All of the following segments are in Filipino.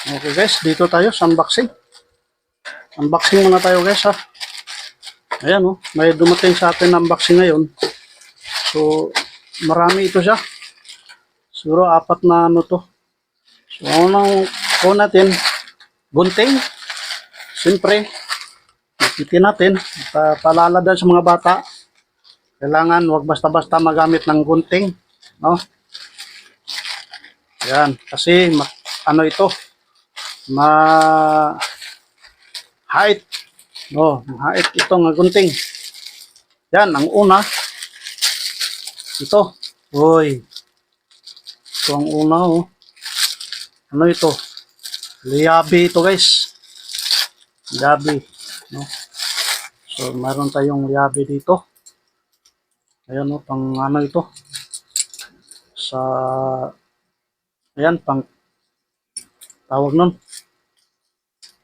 Okay guys, dito tayo sa unboxing. Unboxing muna tayo guys ha. Ayan oh, may dumating sa atin na unboxing ngayon. So, marami ito siya. Siguro apat na ano to. So, unang ko natin, gunting. Siyempre, ikitin natin. Pa paalala din sa mga bata. Kailangan wag basta-basta magamit ng gunting. No? Yan. Kasi, ano ito, ma height. No, height ito nga gunting. Yan, ang una. Ito. Uy. Ito ang una, oh. Ano ito? Liabi ito, guys. Liabi. No? So, meron tayong liabi dito. Ayan, oh, pang ano ito. Sa, ayan, pang, tawag nun,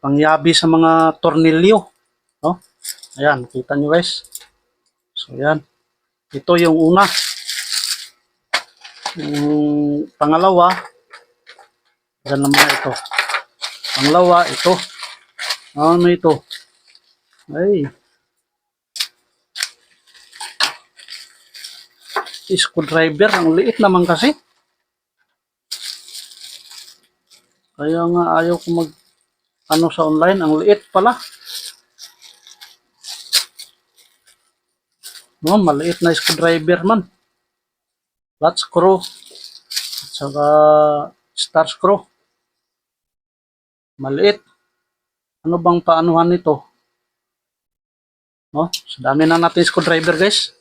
pangyabi sa mga tornilyo. No? Ayan, kita nyo guys. So, ayan. Ito yung una. Yung pangalawa, yan naman ito. Pangalawa, ito. Ano ito? Ay. Screwdriver, ang liit naman kasi. Kaya nga ayaw ko mag ano sa online, ang liit pala. No, maliit na screwdriver man. Flat screw. At saka star screw. Maliit. Ano bang paanuhan nito? No, sa dami na natin screwdriver guys.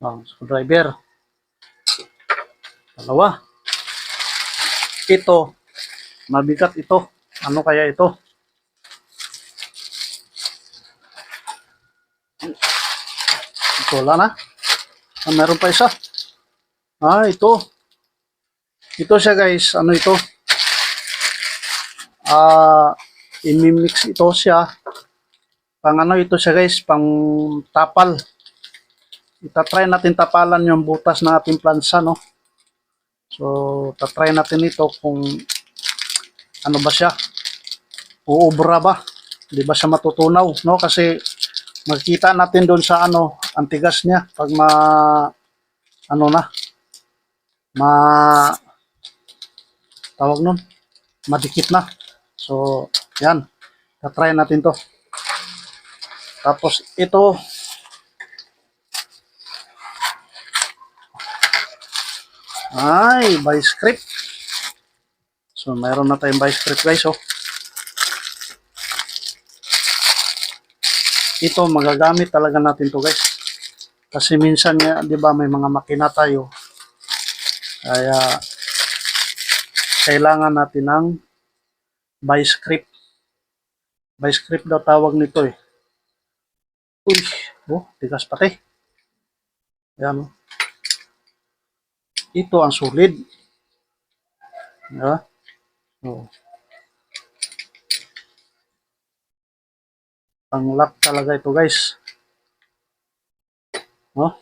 Oh, screwdriver. Dalawa. Ito, mabigat ito. Ano kaya ito? Ito wala na. Ah, meron pa isa. Ah, ito. Ito siya guys. Ano ito? Ah, imimix ito siya. Pang ano ito siya guys? Pang tapal. Itatry natin tapalan yung butas ng ating plansa, no? So, tatry natin ito kung ano ba siya? Uubra ba? Di ba siya matutunaw, no? Kasi makikita natin doon sa ano, antigas niya pag ma ano na ma tawag nun madikit na so yan tatry natin to tapos ito ay by script so mayroon na tayong by script guys oh. Ito magagamit talaga natin to guys. Kasi minsan nga di ba may mga makina tayo. Kaya kailangan natin ng by script. By script daw tawag nito eh. Uy oh tigas pati yan oh. Ito ang solid. Yeah. Oh. Ang lock talaga ito guys. No?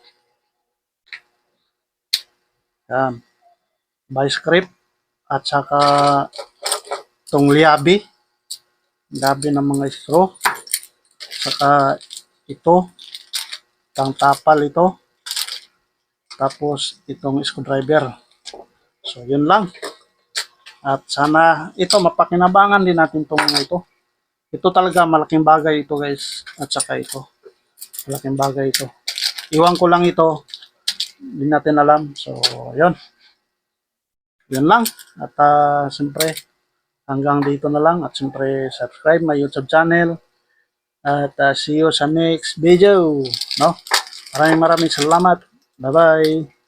Yan. By script at saka itong liabi. Liabi ng mga screw. Saka ito. Pang tapal ito. Tapos itong screwdriver. So yun lang. At sana ito mapakinabangan din natin itong mga ito. Ito talaga malaking bagay ito guys. At saka ito. Malaking bagay ito. Iwan ko lang ito. Hindi natin alam. So, yun. Yun lang. At uh, siyempre, hanggang dito na lang. At siyempre, subscribe my YouTube channel. At uh, see you sa next video. No? Maraming maraming salamat. Bye-bye.